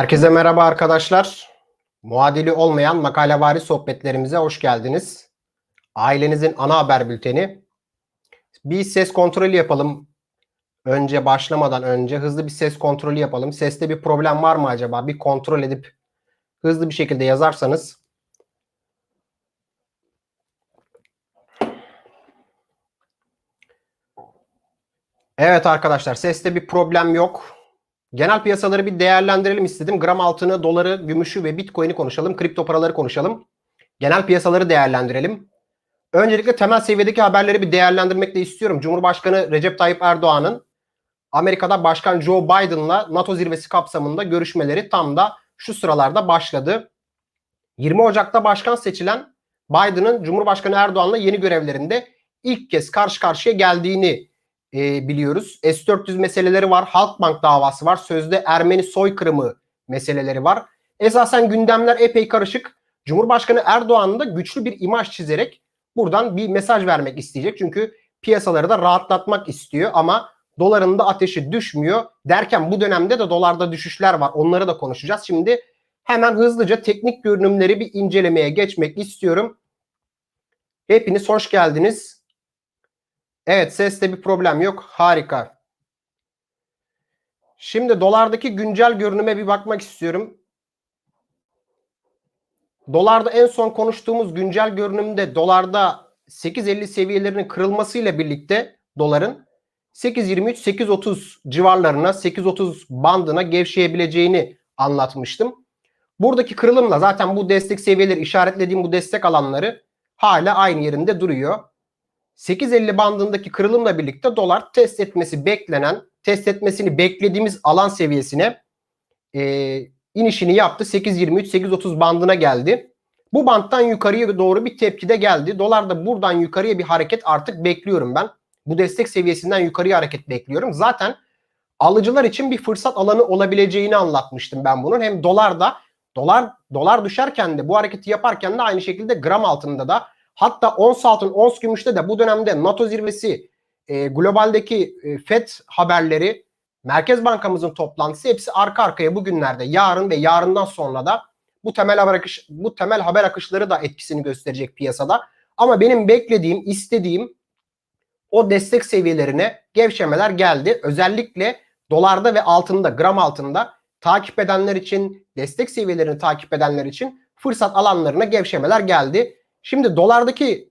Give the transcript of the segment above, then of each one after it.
Herkese merhaba arkadaşlar. Muadili olmayan makalevari sohbetlerimize hoş geldiniz. Ailenizin ana haber bülteni. Bir ses kontrolü yapalım. Önce başlamadan önce hızlı bir ses kontrolü yapalım. Seste bir problem var mı acaba? Bir kontrol edip hızlı bir şekilde yazarsanız. Evet arkadaşlar seste bir problem yok. Genel piyasaları bir değerlendirelim istedim. Gram altını, doları, gümüşü ve bitcoin'i konuşalım. Kripto paraları konuşalım. Genel piyasaları değerlendirelim. Öncelikle temel seviyedeki haberleri bir değerlendirmek de istiyorum. Cumhurbaşkanı Recep Tayyip Erdoğan'ın Amerika'da Başkan Joe Biden'la NATO zirvesi kapsamında görüşmeleri tam da şu sıralarda başladı. 20 Ocak'ta başkan seçilen Biden'ın Cumhurbaşkanı Erdoğan'la yeni görevlerinde ilk kez karşı karşıya geldiğini e, biliyoruz. S-400 meseleleri var. Halkbank davası var. Sözde Ermeni soykırımı meseleleri var. Esasen gündemler epey karışık. Cumhurbaşkanı Erdoğan da güçlü bir imaj çizerek buradan bir mesaj vermek isteyecek. Çünkü piyasaları da rahatlatmak istiyor ama doların da ateşi düşmüyor. Derken bu dönemde de dolarda düşüşler var. Onları da konuşacağız. Şimdi hemen hızlıca teknik görünümleri bir incelemeye geçmek istiyorum. Hepiniz hoş geldiniz. Evet seste bir problem yok. Harika. Şimdi dolardaki güncel görünüme bir bakmak istiyorum. Dolarda en son konuştuğumuz güncel görünümde dolarda 8.50 seviyelerinin kırılmasıyla birlikte doların 8.23-8.30 civarlarına 8.30 bandına gevşeyebileceğini anlatmıştım. Buradaki kırılımla zaten bu destek seviyeleri işaretlediğim bu destek alanları hala aynı yerinde duruyor. 8.50 bandındaki kırılımla birlikte dolar test etmesi beklenen, test etmesini beklediğimiz alan seviyesine e, inişini yaptı. 8.23-8.30 bandına geldi. Bu banttan yukarıya doğru bir tepki de geldi. Dolar da buradan yukarıya bir hareket artık bekliyorum ben. Bu destek seviyesinden yukarıya hareket bekliyorum. Zaten alıcılar için bir fırsat alanı olabileceğini anlatmıştım ben bunun. Hem dolarda dolar dolar düşerken de bu hareketi yaparken de aynı şekilde gram altında da Hatta ons altın, ons gümüşte de bu dönemde NATO zirvesi, e, globaldeki e, FED haberleri, Merkez Bankamızın toplantısı hepsi arka arkaya bugünlerde, yarın ve yarından sonra da bu temel haber akış bu temel haber akışları da etkisini gösterecek piyasada. Ama benim beklediğim, istediğim o destek seviyelerine gevşemeler geldi. Özellikle dolarda ve altında, gram altında takip edenler için, destek seviyelerini takip edenler için fırsat alanlarına gevşemeler geldi. Şimdi dolardaki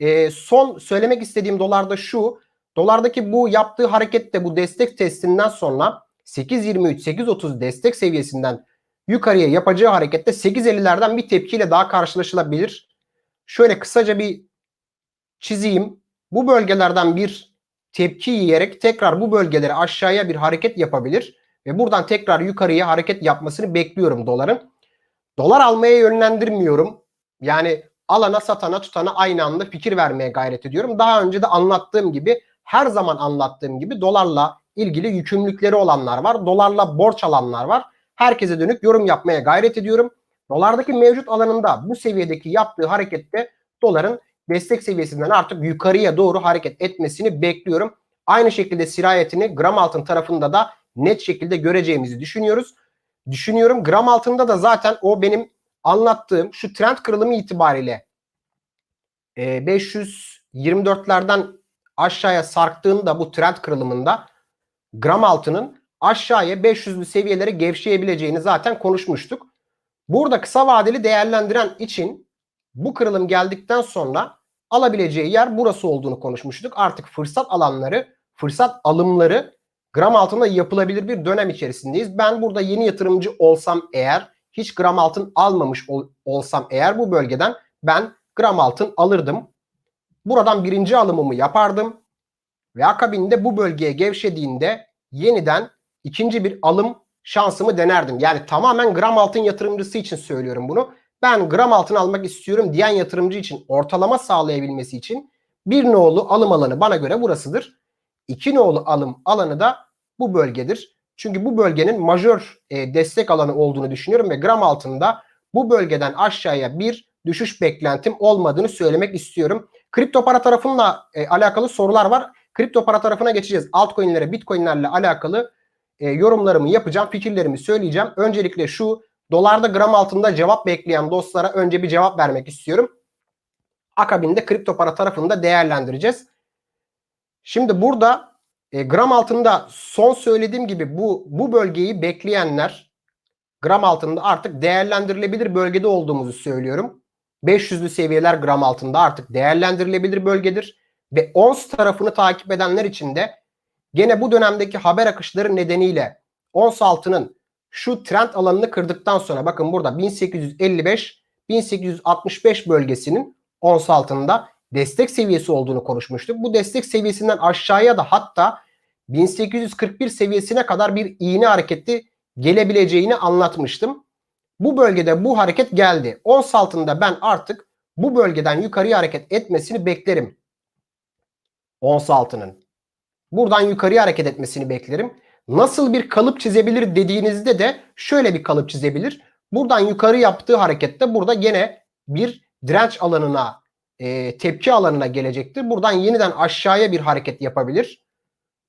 e, son söylemek istediğim dolarda şu. Dolardaki bu yaptığı harekette bu destek testinden sonra 8.23-8.30 destek seviyesinden yukarıya yapacağı harekette 8.50'lerden bir tepkiyle daha karşılaşılabilir. Şöyle kısaca bir çizeyim. Bu bölgelerden bir tepki yiyerek tekrar bu bölgeleri aşağıya bir hareket yapabilir ve buradan tekrar yukarıya hareket yapmasını bekliyorum doların. Dolar almaya yönlendirmiyorum. Yani alana satana tutana aynı anda fikir vermeye gayret ediyorum. Daha önce de anlattığım gibi her zaman anlattığım gibi dolarla ilgili yükümlülükleri olanlar var. Dolarla borç alanlar var. Herkese dönük yorum yapmaya gayret ediyorum. Dolardaki mevcut alanında bu seviyedeki yaptığı harekette doların destek seviyesinden artık yukarıya doğru hareket etmesini bekliyorum. Aynı şekilde sirayetini gram altın tarafında da net şekilde göreceğimizi düşünüyoruz. Düşünüyorum gram altında da zaten o benim anlattığım şu trend kırılımı itibariyle e, 524'lerden aşağıya sarktığında bu trend kırılımında gram altının aşağıya 500'lü seviyelere gevşeyebileceğini zaten konuşmuştuk. Burada kısa vadeli değerlendiren için bu kırılım geldikten sonra alabileceği yer burası olduğunu konuşmuştuk. Artık fırsat alanları, fırsat alımları gram altında yapılabilir bir dönem içerisindeyiz. Ben burada yeni yatırımcı olsam eğer hiç gram altın almamış ol, olsam eğer bu bölgeden ben gram altın alırdım. Buradan birinci alımımı yapardım. Ve akabinde bu bölgeye gevşediğinde yeniden ikinci bir alım şansımı denerdim. Yani tamamen gram altın yatırımcısı için söylüyorum bunu. Ben gram altın almak istiyorum diyen yatırımcı için ortalama sağlayabilmesi için bir nolu alım alanı bana göre burasıdır. İki nolu alım alanı da bu bölgedir. Çünkü bu bölgenin majör e, destek alanı olduğunu düşünüyorum ve gram altında bu bölgeden aşağıya bir düşüş beklentim olmadığını söylemek istiyorum. Kripto para tarafıyla e, alakalı sorular var. Kripto para tarafına geçeceğiz. Altcoin'lere, Bitcoin'lerle alakalı e, yorumlarımı yapacağım, fikirlerimi söyleyeceğim. Öncelikle şu dolarda gram altında cevap bekleyen dostlara önce bir cevap vermek istiyorum. Akabinde kripto para tarafını da değerlendireceğiz. Şimdi burada e, gram altında son söylediğim gibi bu bu bölgeyi bekleyenler gram altında artık değerlendirilebilir bölgede olduğumuzu söylüyorum. 500'lü seviyeler gram altında artık değerlendirilebilir bölgedir. Ve ons tarafını takip edenler için de gene bu dönemdeki haber akışları nedeniyle ons altının şu trend alanını kırdıktan sonra bakın burada 1855 1865 bölgesinin ons altında destek seviyesi olduğunu konuşmuştuk. Bu destek seviyesinden aşağıya da hatta 1841 seviyesine kadar bir iğne hareketi gelebileceğini anlatmıştım. Bu bölgede bu hareket geldi. Ons altında ben artık bu bölgeden yukarıya hareket etmesini beklerim. Ons altının. Buradan yukarıya hareket etmesini beklerim. Nasıl bir kalıp çizebilir dediğinizde de şöyle bir kalıp çizebilir. Buradan yukarı yaptığı harekette burada gene bir direnç alanına, e, tepki alanına gelecektir. Buradan yeniden aşağıya bir hareket yapabilir.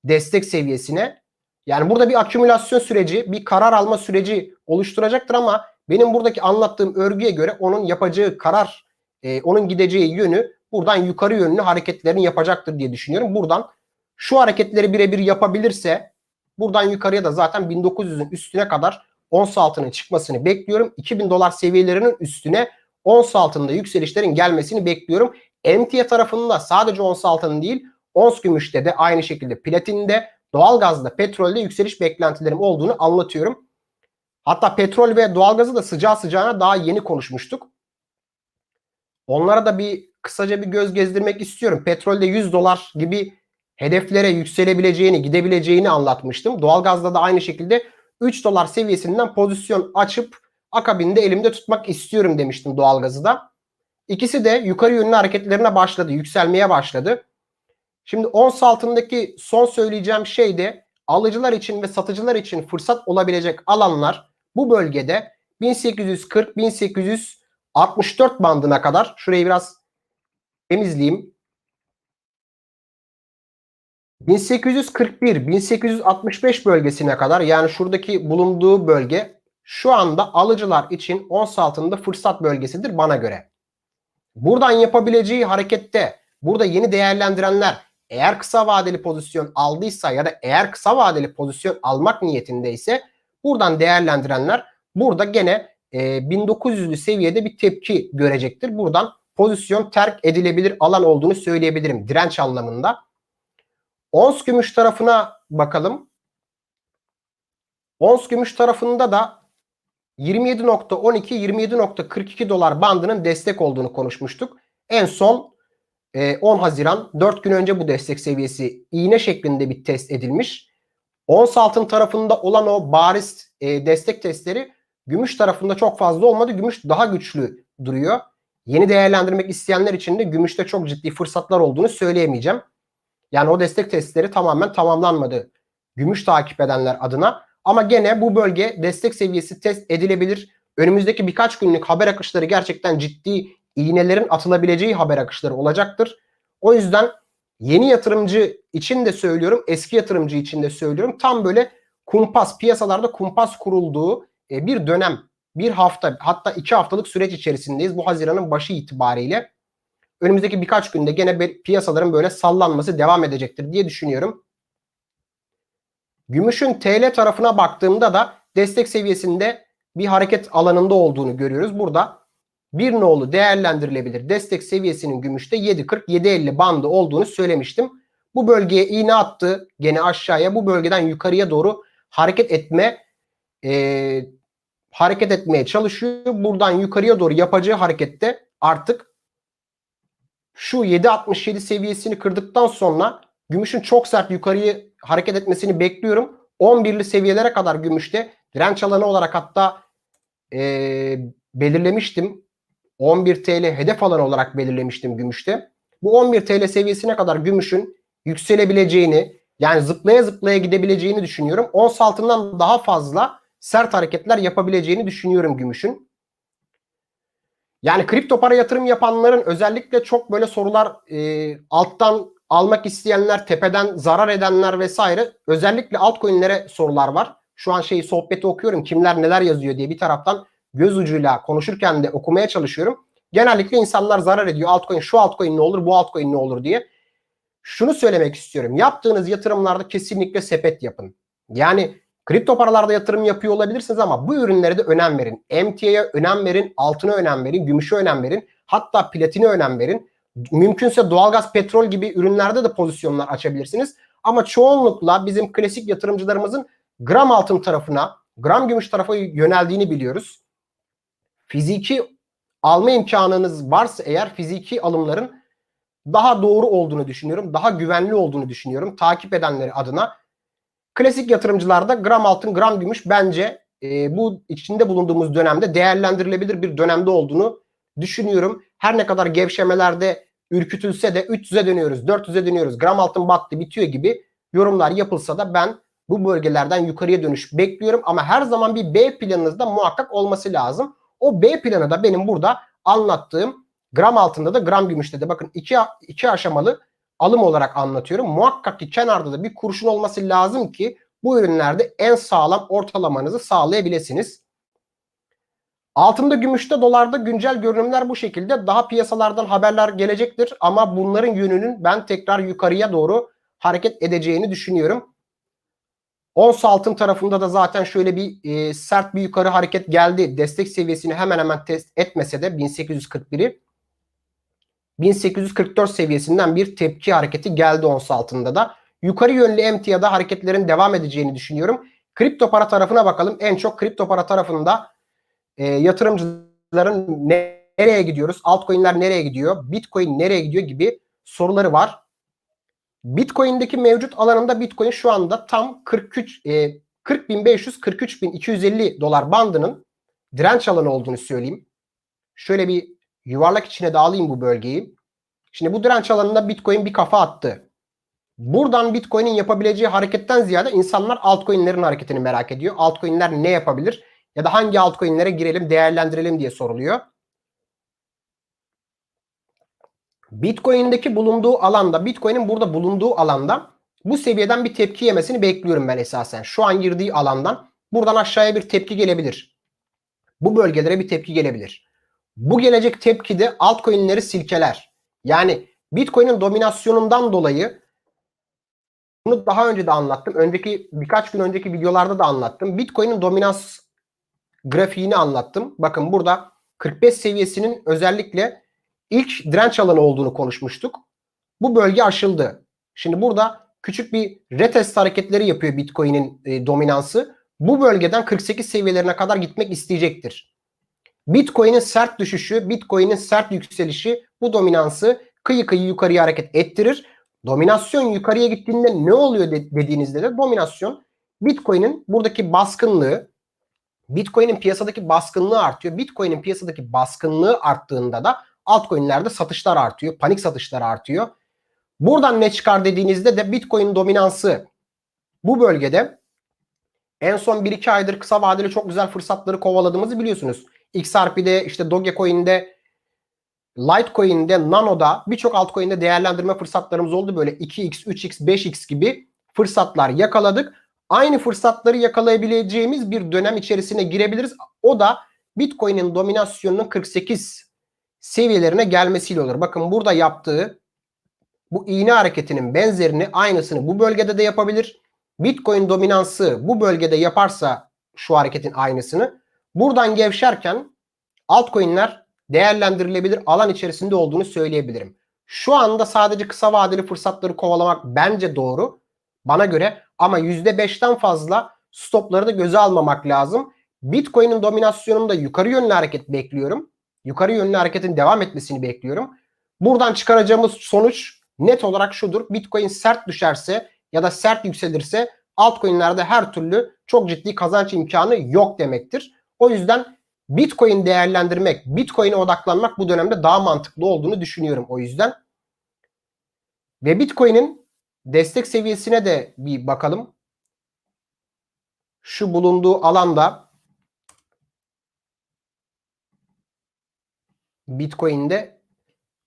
Destek seviyesine. Yani burada bir akümülasyon süreci, bir karar alma süreci oluşturacaktır ama benim buradaki anlattığım örgüye göre onun yapacağı karar, e, onun gideceği yönü buradan yukarı yönlü hareketlerini yapacaktır diye düşünüyorum. Buradan şu hareketleri birebir yapabilirse buradan yukarıya da zaten 1900'ün üstüne kadar ons altının çıkmasını bekliyorum. 2000 dolar seviyelerinin üstüne ons altında yükselişlerin gelmesini bekliyorum. Emtia tarafında sadece ons altının değil ons gümüşte de aynı şekilde platinde doğalgazda petrolde yükseliş beklentilerim olduğunu anlatıyorum. Hatta petrol ve doğalgazı da sıcağı sıcağına daha yeni konuşmuştuk. Onlara da bir kısaca bir göz gezdirmek istiyorum. Petrolde 100 dolar gibi hedeflere yükselebileceğini, gidebileceğini anlatmıştım. Doğalgazda da aynı şekilde 3 dolar seviyesinden pozisyon açıp akabinde elimde tutmak istiyorum demiştim doğalgazı da. İkisi de yukarı yönlü hareketlerine başladı, yükselmeye başladı. Şimdi ons altındaki son söyleyeceğim şey de alıcılar için ve satıcılar için fırsat olabilecek alanlar bu bölgede 1840-1864 bandına kadar şurayı biraz temizleyeyim. 1841-1865 bölgesine kadar yani şuradaki bulunduğu bölge şu anda alıcılar için ons altında fırsat bölgesidir bana göre. Buradan yapabileceği harekette burada yeni değerlendirenler eğer kısa vadeli pozisyon aldıysa ya da eğer kısa vadeli pozisyon almak niyetindeyse buradan değerlendirenler burada gene e, 1900'lü seviyede bir tepki görecektir. Buradan pozisyon terk edilebilir alan olduğunu söyleyebilirim direnç anlamında. Ons gümüş tarafına bakalım. Ons gümüş tarafında da 27.12-27.42 dolar bandının destek olduğunu konuşmuştuk. En son 10 Haziran 4 gün önce bu destek seviyesi iğne şeklinde bir test edilmiş. Ons altın tarafında olan o bariz e, destek testleri gümüş tarafında çok fazla olmadı. Gümüş daha güçlü duruyor. Yeni değerlendirmek isteyenler için de gümüşte çok ciddi fırsatlar olduğunu söyleyemeyeceğim. Yani o destek testleri tamamen tamamlanmadı. Gümüş takip edenler adına. Ama gene bu bölge destek seviyesi test edilebilir. Önümüzdeki birkaç günlük haber akışları gerçekten ciddi iğnelerin atılabileceği haber akışları olacaktır. O yüzden yeni yatırımcı için de söylüyorum, eski yatırımcı için de söylüyorum. Tam böyle kumpas, piyasalarda kumpas kurulduğu e, bir dönem, bir hafta hatta iki haftalık süreç içerisindeyiz. Bu Haziran'ın başı itibariyle. Önümüzdeki birkaç günde gene piyasaların böyle sallanması devam edecektir diye düşünüyorum. Gümüşün TL tarafına baktığımda da destek seviyesinde bir hareket alanında olduğunu görüyoruz. Burada bir nolu değerlendirilebilir destek seviyesinin gümüşte 7.40-7.50 bandı olduğunu söylemiştim. Bu bölgeye iğne attı gene aşağıya bu bölgeden yukarıya doğru hareket etme e, hareket etmeye çalışıyor. Buradan yukarıya doğru yapacağı harekette artık şu 7.67 seviyesini kırdıktan sonra gümüşün çok sert yukarıyı hareket etmesini bekliyorum. 11'li seviyelere kadar gümüşte direnç alanı olarak hatta e, belirlemiştim. 11 TL hedef alanı olarak belirlemiştim gümüşte. Bu 11 TL seviyesine kadar gümüşün yükselebileceğini yani zıplaya zıplaya gidebileceğini düşünüyorum. Ons altından daha fazla sert hareketler yapabileceğini düşünüyorum gümüşün. Yani kripto para yatırım yapanların özellikle çok böyle sorular e, alttan almak isteyenler, tepeden zarar edenler vesaire özellikle altcoin'lere sorular var. Şu an şey sohbeti okuyorum. Kimler neler yazıyor diye bir taraftan göz ucuyla konuşurken de okumaya çalışıyorum. Genellikle insanlar zarar ediyor. Altcoin şu altcoin ne olur, bu altcoin ne olur diye. Şunu söylemek istiyorum. Yaptığınız yatırımlarda kesinlikle sepet yapın. Yani kripto paralarda yatırım yapıyor olabilirsiniz ama bu ürünlere de önem verin. MTA'ya önem verin, altına önem verin, gümüşe önem verin. Hatta platine önem verin. Mümkünse doğalgaz, petrol gibi ürünlerde de pozisyonlar açabilirsiniz. Ama çoğunlukla bizim klasik yatırımcılarımızın gram altın tarafına, gram gümüş tarafa yöneldiğini biliyoruz. Fiziki alma imkanınız varsa eğer fiziki alımların daha doğru olduğunu düşünüyorum. Daha güvenli olduğunu düşünüyorum. Takip edenleri adına. Klasik yatırımcılarda gram altın, gram gümüş bence e, bu içinde bulunduğumuz dönemde değerlendirilebilir bir dönemde olduğunu düşünüyorum. Her ne kadar gevşemelerde ürkütülse de 300'e dönüyoruz, 400'e dönüyoruz, gram altın battı bitiyor gibi yorumlar yapılsa da ben bu bölgelerden yukarıya dönüş bekliyorum. Ama her zaman bir B planınızda muhakkak olması lazım. O B planı da benim burada anlattığım gram altında da gram gümüşte de bakın iki, iki aşamalı alım olarak anlatıyorum. Muhakkak ki kenarda da bir kurşun olması lazım ki bu ürünlerde en sağlam ortalamanızı sağlayabilirsiniz. Altında, gümüşte, dolarda güncel görünümler bu şekilde. Daha piyasalardan haberler gelecektir ama bunların yönünün ben tekrar yukarıya doğru hareket edeceğini düşünüyorum. Ons altın tarafında da zaten şöyle bir e, sert bir yukarı hareket geldi. Destek seviyesini hemen hemen test etmese de 1841'i 1844 seviyesinden bir tepki hareketi geldi ons altında da. Yukarı yönlü emtiada hareketlerin devam edeceğini düşünüyorum. Kripto para tarafına bakalım. En çok kripto para tarafında e, yatırımcıların nereye gidiyoruz? Altcoin'ler nereye gidiyor? Bitcoin nereye gidiyor gibi soruları var. Bitcoin'deki mevcut alanında Bitcoin şu anda tam 43 e, 40.500 43.250 dolar bandının direnç alanı olduğunu söyleyeyim. Şöyle bir yuvarlak içine de bu bölgeyi. Şimdi bu direnç alanında Bitcoin bir kafa attı. Buradan Bitcoin'in yapabileceği hareketten ziyade insanlar altcoin'lerin hareketini merak ediyor. Altcoin'ler ne yapabilir? Ya da hangi altcoin'lere girelim, değerlendirelim diye soruluyor. Bitcoin'deki bulunduğu alanda, Bitcoin'in burada bulunduğu alanda bu seviyeden bir tepki yemesini bekliyorum ben esasen. Şu an girdiği alandan buradan aşağıya bir tepki gelebilir. Bu bölgelere bir tepki gelebilir. Bu gelecek tepki de altcoin'leri silkeler. Yani Bitcoin'in dominasyonundan dolayı bunu daha önce de anlattım. Önceki birkaç gün önceki videolarda da anlattım. Bitcoin'in dominans grafiğini anlattım. Bakın burada 45 seviyesinin özellikle ilk direnç alanı olduğunu konuşmuştuk. Bu bölge aşıldı. Şimdi burada küçük bir retest hareketleri yapıyor Bitcoin'in e, dominansı. Bu bölgeden 48 seviyelerine kadar gitmek isteyecektir. Bitcoin'in sert düşüşü, Bitcoin'in sert yükselişi bu dominansı kıyı kıyı yukarıya hareket ettirir. Dominasyon yukarıya gittiğinde ne oluyor dediğinizde de dominasyon Bitcoin'in buradaki baskınlığı, Bitcoin'in piyasadaki baskınlığı artıyor. Bitcoin'in piyasadaki baskınlığı arttığında da altcoin'lerde satışlar artıyor. Panik satışlar artıyor. Buradan ne çıkar dediğinizde de Bitcoin dominansı bu bölgede en son 1-2 aydır kısa vadeli çok güzel fırsatları kovaladığımızı biliyorsunuz. XRP'de işte Dogecoin'de Litecoin'de, Nano'da birçok altcoin'de değerlendirme fırsatlarımız oldu. Böyle 2x, 3x, 5x gibi fırsatlar yakaladık. Aynı fırsatları yakalayabileceğimiz bir dönem içerisine girebiliriz. O da Bitcoin'in dominasyonunun 48 seviyelerine gelmesiyle olur. Bakın burada yaptığı bu iğne hareketinin benzerini aynısını bu bölgede de yapabilir. Bitcoin dominansı bu bölgede yaparsa şu hareketin aynısını buradan gevşerken altcoin'ler değerlendirilebilir alan içerisinde olduğunu söyleyebilirim. Şu anda sadece kısa vadeli fırsatları kovalamak bence doğru bana göre ama %5'ten fazla stopları da göze almamak lazım. Bitcoin'in dominasyonunda yukarı yönlü hareket bekliyorum. Yukarı yönlü hareketin devam etmesini bekliyorum. Buradan çıkaracağımız sonuç net olarak şudur. Bitcoin sert düşerse ya da sert yükselirse altcoin'lerde her türlü çok ciddi kazanç imkanı yok demektir. O yüzden Bitcoin değerlendirmek, Bitcoin'e odaklanmak bu dönemde daha mantıklı olduğunu düşünüyorum o yüzden. Ve Bitcoin'in destek seviyesine de bir bakalım. Şu bulunduğu alanda Bitcoin'de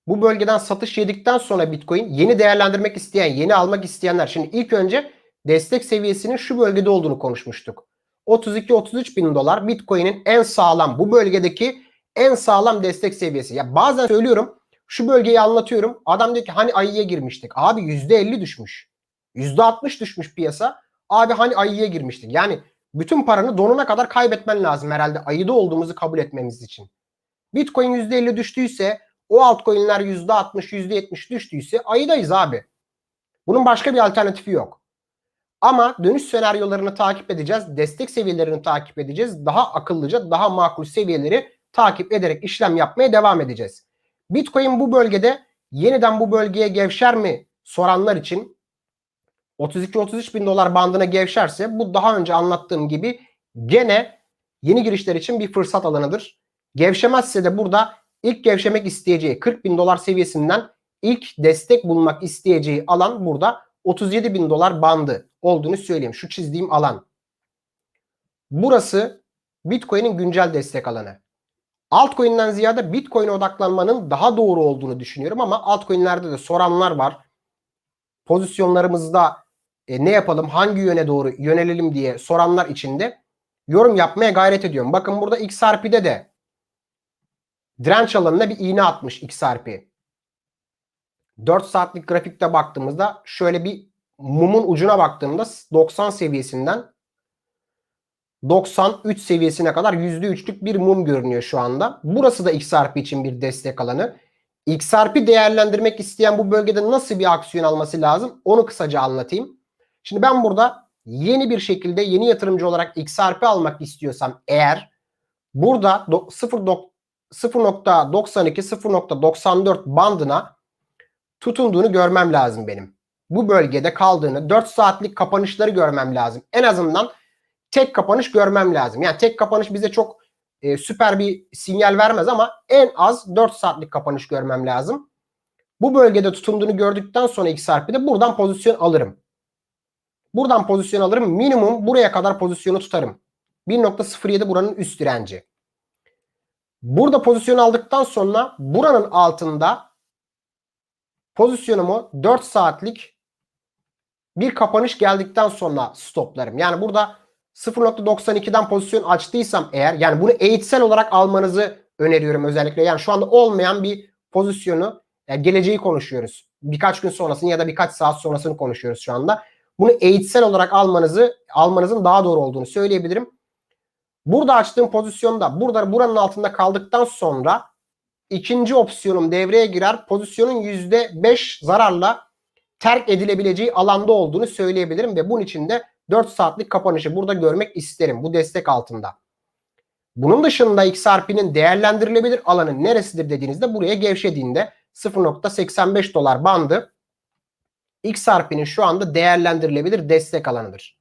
bu bölgeden satış yedikten sonra Bitcoin yeni değerlendirmek isteyen, yeni almak isteyenler. Şimdi ilk önce destek seviyesinin şu bölgede olduğunu konuşmuştuk. 32-33 bin dolar Bitcoin'in en sağlam bu bölgedeki en sağlam destek seviyesi. Ya bazen söylüyorum şu bölgeyi anlatıyorum. Adam diyor ki hani ayıya girmiştik. Abi %50 düşmüş. %60 düşmüş piyasa. Abi hani ayıya girmiştik. Yani bütün paranı donuna kadar kaybetmen lazım herhalde ayıda olduğumuzu kabul etmemiz için. Bitcoin %50 düştüyse o altcoin'ler %60, %70 düştüyse ayıdayız abi. Bunun başka bir alternatifi yok. Ama dönüş senaryolarını takip edeceğiz. Destek seviyelerini takip edeceğiz. Daha akıllıca, daha makul seviyeleri takip ederek işlem yapmaya devam edeceğiz. Bitcoin bu bölgede yeniden bu bölgeye gevşer mi soranlar için 32-33 bin dolar bandına gevşerse bu daha önce anlattığım gibi gene yeni girişler için bir fırsat alanıdır. Gevşemezse de burada ilk gevşemek isteyeceği 40 bin dolar seviyesinden ilk destek bulmak isteyeceği alan burada 37 bin dolar bandı olduğunu söyleyeyim. Şu çizdiğim alan. Burası Bitcoin'in güncel destek alanı. Altcoin'den ziyade Bitcoin'e odaklanmanın daha doğru olduğunu düşünüyorum ama altcoin'lerde de soranlar var. Pozisyonlarımızda e, ne yapalım, hangi yöne doğru yönelelim diye soranlar için de yorum yapmaya gayret ediyorum. Bakın burada XRP'de de direnç alanına bir iğne atmış XRP. 4 saatlik grafikte baktığımızda şöyle bir mumun ucuna baktığımda 90 seviyesinden 93 seviyesine kadar %3'lük bir mum görünüyor şu anda. Burası da XRP için bir destek alanı. XRP değerlendirmek isteyen bu bölgede nasıl bir aksiyon alması lazım? Onu kısaca anlatayım. Şimdi ben burada yeni bir şekilde yeni yatırımcı olarak XRP almak istiyorsam eğer burada 0.92-0.94 bandına tutunduğunu görmem lazım benim. Bu bölgede kaldığını 4 saatlik kapanışları görmem lazım. En azından tek kapanış görmem lazım. Yani tek kapanış bize çok e, süper bir sinyal vermez ama en az 4 saatlik kapanış görmem lazım. Bu bölgede tutunduğunu gördükten sonra XRP'de buradan pozisyon alırım. Buradan pozisyon alırım. Minimum buraya kadar pozisyonu tutarım. 1.07 buranın üst direnci. Burada pozisyon aldıktan sonra buranın altında pozisyonumu 4 saatlik bir kapanış geldikten sonra stoplarım. Yani burada 0.92'den pozisyon açtıysam eğer yani bunu eğitsel olarak almanızı öneriyorum özellikle. Yani şu anda olmayan bir pozisyonu yani geleceği konuşuyoruz. Birkaç gün sonrasını ya da birkaç saat sonrasını konuşuyoruz şu anda. Bunu eğitsel olarak almanızı almanızın daha doğru olduğunu söyleyebilirim. Burada açtığım pozisyonda burada buranın altında kaldıktan sonra ikinci opsiyonum devreye girer. Pozisyonun %5 zararla terk edilebileceği alanda olduğunu söyleyebilirim ve bunun için de 4 saatlik kapanışı burada görmek isterim bu destek altında. Bunun dışında XRP'nin değerlendirilebilir alanı neresidir dediğinizde buraya gevşediğinde 0.85 dolar bandı XRP'nin şu anda değerlendirilebilir destek alanıdır.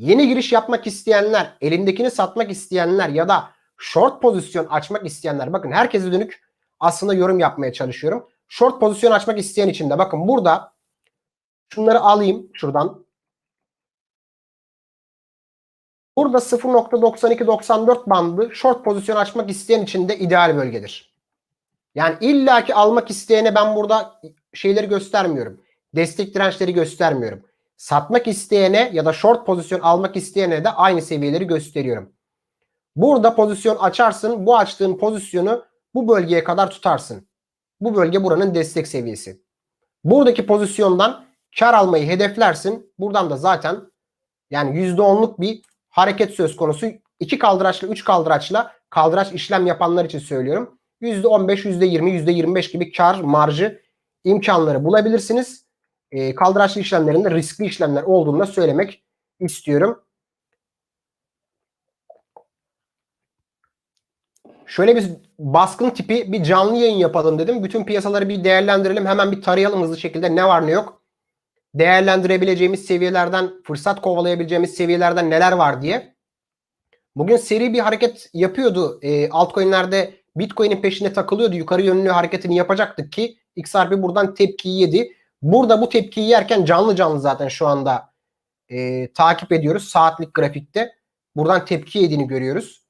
Yeni giriş yapmak isteyenler, elindekini satmak isteyenler ya da short pozisyon açmak isteyenler bakın herkese dönük aslında yorum yapmaya çalışıyorum. Short pozisyon açmak isteyen için de bakın burada şunları alayım şuradan. Burada 0.92-94 bandı short pozisyon açmak isteyen için de ideal bölgedir. Yani illaki almak isteyene ben burada şeyleri göstermiyorum destek dirençleri göstermiyorum. Satmak isteyene ya da short pozisyon almak isteyene de aynı seviyeleri gösteriyorum. Burada pozisyon açarsın. Bu açtığın pozisyonu bu bölgeye kadar tutarsın. Bu bölge buranın destek seviyesi. Buradaki pozisyondan kar almayı hedeflersin. Buradan da zaten yani %10'luk bir hareket söz konusu. 2 kaldıraçla 3 kaldıraçla kaldıraç işlem yapanlar için söylüyorum. %15, %20, %25 gibi kar marjı imkanları bulabilirsiniz e, kaldıraçlı işlemlerinde riskli işlemler olduğunu da söylemek istiyorum. Şöyle bir baskın tipi bir canlı yayın yapalım dedim. Bütün piyasaları bir değerlendirelim. Hemen bir tarayalım hızlı şekilde ne var ne yok. Değerlendirebileceğimiz seviyelerden, fırsat kovalayabileceğimiz seviyelerden neler var diye. Bugün seri bir hareket yapıyordu. E, altcoin'lerde Bitcoin'in peşine takılıyordu. Yukarı yönlü hareketini yapacaktık ki XRP buradan tepkiyi yedi. Burada bu tepkiyi yerken canlı canlı zaten şu anda e, takip ediyoruz. Saatlik grafikte. Buradan tepki yediğini görüyoruz.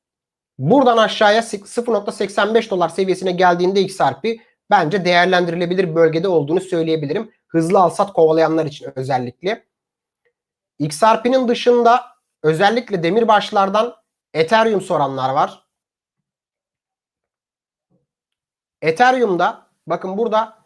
Buradan aşağıya 0.85 dolar seviyesine geldiğinde XRP bence değerlendirilebilir bölgede olduğunu söyleyebilirim. Hızlı alsat kovalayanlar için özellikle. XRP'nin dışında özellikle demirbaşlardan Ethereum soranlar var. Ethereum'da bakın burada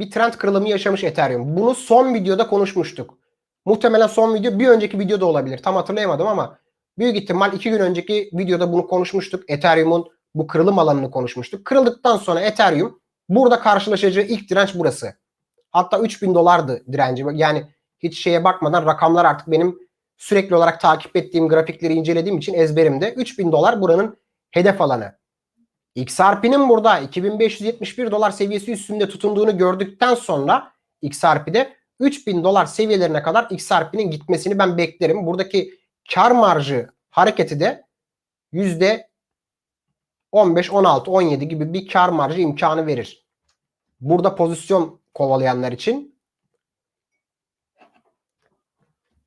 bir trend kırılımı yaşamış Ethereum. Bunu son videoda konuşmuştuk. Muhtemelen son video bir önceki videoda olabilir. Tam hatırlayamadım ama büyük ihtimal iki gün önceki videoda bunu konuşmuştuk. Ethereum'un bu kırılım alanını konuşmuştuk. Kırıldıktan sonra Ethereum burada karşılaşacağı ilk direnç burası. Hatta 3000 dolardı direnci. Yani hiç şeye bakmadan rakamlar artık benim sürekli olarak takip ettiğim grafikleri incelediğim için ezberimde. 3000 dolar buranın hedef alanı. XRP'nin burada 2571 dolar seviyesi üstünde tutunduğunu gördükten sonra XRP'de 3000 dolar seviyelerine kadar XRP'nin gitmesini ben beklerim. Buradaki kar marjı hareketi de yüzde 15, 16, 17 gibi bir kar marjı imkanı verir. Burada pozisyon kovalayanlar için.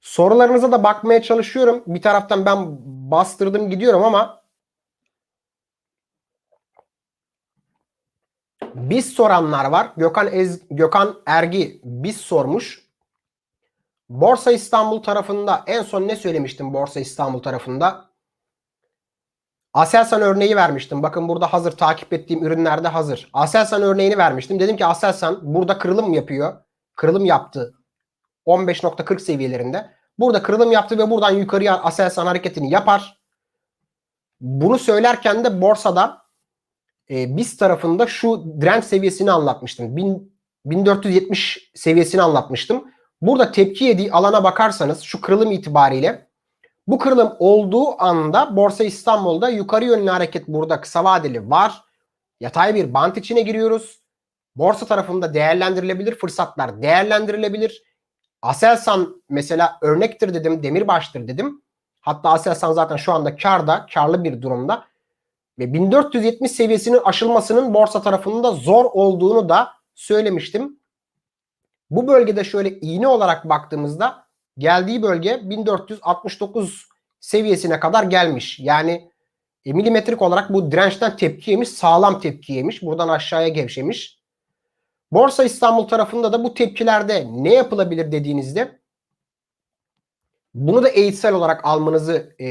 Sorularınıza da bakmaya çalışıyorum. Bir taraftan ben bastırdım gidiyorum ama biz soranlar var. Gökhan Ez, Gökhan Ergi biz sormuş. Borsa İstanbul tarafında en son ne söylemiştim Borsa İstanbul tarafında? Aselsan örneği vermiştim. Bakın burada hazır takip ettiğim ürünlerde hazır. Aselsan örneğini vermiştim. Dedim ki Aselsan burada kırılım yapıyor. Kırılım yaptı. 15.40 seviyelerinde. Burada kırılım yaptı ve buradan yukarıya Aselsan hareketini yapar. Bunu söylerken de borsada e, biz tarafında şu direnç seviyesini anlatmıştım. 1000, 1470 seviyesini anlatmıştım. Burada tepki yediği alana bakarsanız şu kırılım itibariyle bu kırılım olduğu anda Borsa İstanbul'da yukarı yönlü hareket burada kısa vadeli var. Yatay bir bant içine giriyoruz. Borsa tarafında değerlendirilebilir fırsatlar değerlendirilebilir. Aselsan mesela örnektir dedim, demirbaştır dedim. Hatta Aselsan zaten şu anda karda, karlı bir durumda. Ve 1470 seviyesinin aşılmasının borsa tarafında zor olduğunu da söylemiştim. Bu bölgede şöyle iğne olarak baktığımızda geldiği bölge 1469 seviyesine kadar gelmiş. Yani e, milimetrik olarak bu dirençten tepki yemiş, sağlam tepki yemiş. Buradan aşağıya gevşemiş. Borsa İstanbul tarafında da bu tepkilerde ne yapılabilir dediğinizde bunu da eğitsel olarak almanızı e,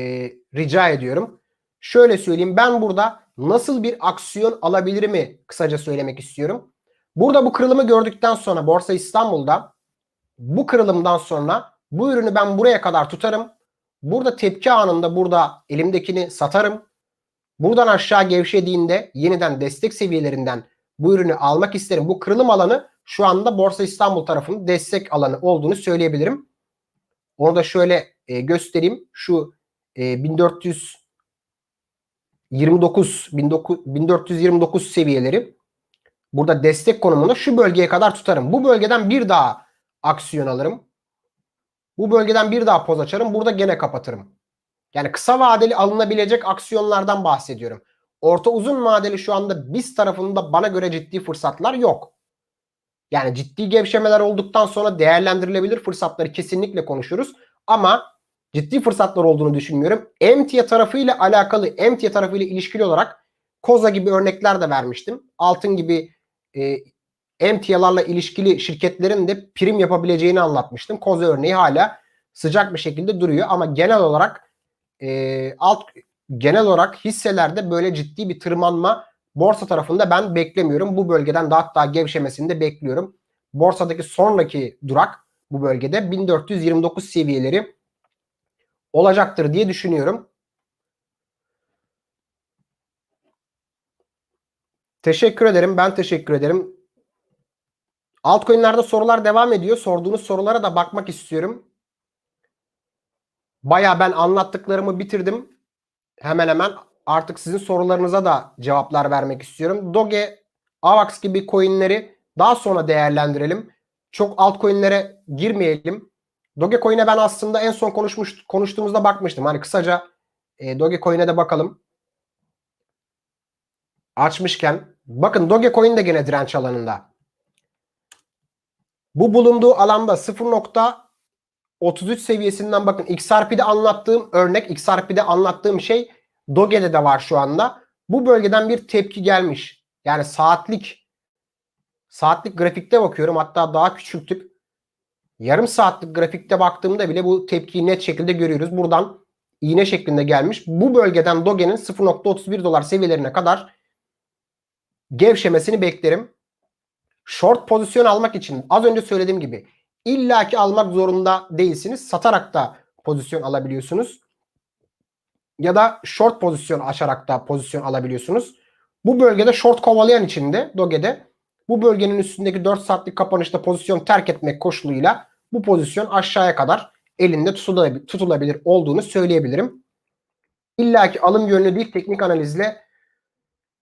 rica ediyorum. Şöyle söyleyeyim ben burada nasıl bir aksiyon alabilirimi kısaca söylemek istiyorum. Burada bu kırılımı gördükten sonra Borsa İstanbul'da bu kırılımdan sonra bu ürünü ben buraya kadar tutarım. Burada tepki anında burada elimdekini satarım. Buradan aşağı gevşediğinde yeniden destek seviyelerinden bu ürünü almak isterim. Bu kırılım alanı şu anda Borsa İstanbul tarafının destek alanı olduğunu söyleyebilirim. Onu da şöyle e, göstereyim. Şu e, 1429 1429 seviyeleri burada destek konumunda şu bölgeye kadar tutarım. Bu bölgeden bir daha aksiyon alırım. Bu bölgeden bir daha poz açarım. Burada gene kapatırım. Yani kısa vadeli alınabilecek aksiyonlardan bahsediyorum. Orta uzun vadeli şu anda biz tarafında bana göre ciddi fırsatlar yok. Yani ciddi gevşemeler olduktan sonra değerlendirilebilir fırsatları kesinlikle konuşuruz. Ama ciddi fırsatlar olduğunu düşünmüyorum. Emtia tarafıyla alakalı, emtia tarafıyla ilişkili olarak Koza gibi örnekler de vermiştim. Altın gibi e, emtialarla ilişkili şirketlerin de prim yapabileceğini anlatmıştım. Koza örneği hala sıcak bir şekilde duruyor ama genel olarak e, alt genel olarak hisselerde böyle ciddi bir tırmanma borsa tarafında ben beklemiyorum. Bu bölgeden daha hatta gevşemesini de bekliyorum. Borsadaki sonraki durak bu bölgede 1429 seviyeleri olacaktır diye düşünüyorum. Teşekkür ederim. Ben teşekkür ederim. Altcoin'lerde sorular devam ediyor. Sorduğunuz sorulara da bakmak istiyorum. Baya ben anlattıklarımı bitirdim. Hemen hemen artık sizin sorularınıza da cevaplar vermek istiyorum. Doge, AVAX gibi coinleri daha sonra değerlendirelim. Çok altcoin'lere girmeyelim. Dogecoin'e ben aslında en son konuşmuş konuştuğumuzda bakmıştım. Hani kısaca e, Dogecoin'e de bakalım. Açmışken bakın Dogecoin de gene direnç alanında. Bu bulunduğu alanda 0.33 seviyesinden bakın XRP'de anlattığım örnek XRP'de anlattığım şey Doge'de de var şu anda. Bu bölgeden bir tepki gelmiş. Yani saatlik saatlik grafikte bakıyorum. Hatta daha küçültüp yarım saatlik grafikte baktığımda bile bu tepkiyi net şekilde görüyoruz. Buradan iğne şeklinde gelmiş. Bu bölgeden Doge'nin 0.31 dolar seviyelerine kadar gevşemesini beklerim. Short pozisyon almak için az önce söylediğim gibi illaki almak zorunda değilsiniz. Satarak da pozisyon alabiliyorsunuz. Ya da short pozisyon açarak da pozisyon alabiliyorsunuz. Bu bölgede short kovalayan için de Doge'de bu bölgenin üstündeki 4 saatlik kapanışta pozisyon terk etmek koşuluyla bu pozisyon aşağıya kadar elinde tutulabilir, tutulabilir olduğunu söyleyebilirim. İlla ki alım yönlü değil teknik analizle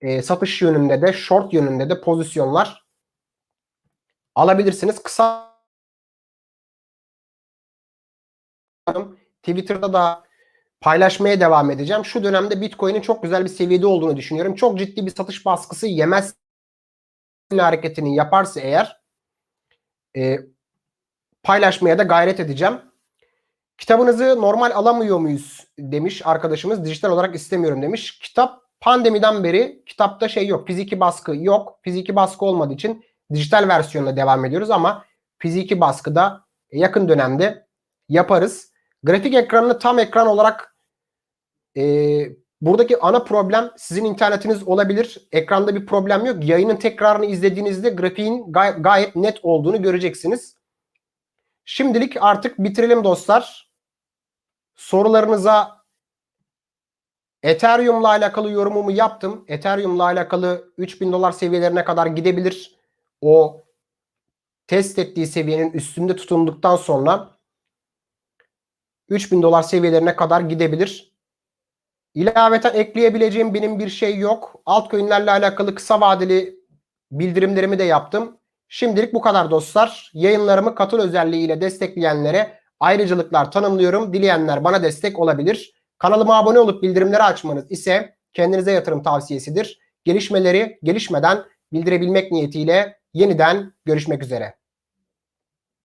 e, satış yönünde de short yönünde de pozisyonlar alabilirsiniz. Kısa Twitter'da da paylaşmaya devam edeceğim. Şu dönemde Bitcoin'in çok güzel bir seviyede olduğunu düşünüyorum. Çok ciddi bir satış baskısı yemez hareketini yaparsa eğer e, paylaşmaya da gayret edeceğim. Kitabınızı normal alamıyor muyuz demiş arkadaşımız. Dijital olarak istemiyorum demiş. Kitap pandemiden beri kitapta şey yok. Fiziki baskı yok. Fiziki baskı olmadığı için dijital versiyonla devam ediyoruz ama fiziki baskıda yakın dönemde yaparız. Grafik ekranını tam ekran olarak e, buradaki ana problem sizin internetiniz olabilir. Ekranda bir problem yok. Yayının tekrarını izlediğinizde grafiğin gay- gayet net olduğunu göreceksiniz. Şimdilik artık bitirelim dostlar. Sorularınıza Ethereum'la alakalı yorumumu yaptım. Ethereum'la alakalı 3000 dolar seviyelerine kadar gidebilir. O test ettiği seviyenin üstünde tutunduktan sonra 3000 dolar seviyelerine kadar gidebilir. İlaveten ekleyebileceğim benim bir şey yok. Altcoin'lerle alakalı kısa vadeli bildirimlerimi de yaptım. Şimdilik bu kadar dostlar. Yayınlarımı katıl özelliğiyle destekleyenlere ayrıcalıklar tanımlıyorum. Dileyenler bana destek olabilir. Kanalıma abone olup bildirimleri açmanız ise kendinize yatırım tavsiyesidir. Gelişmeleri gelişmeden bildirebilmek niyetiyle yeniden görüşmek üzere.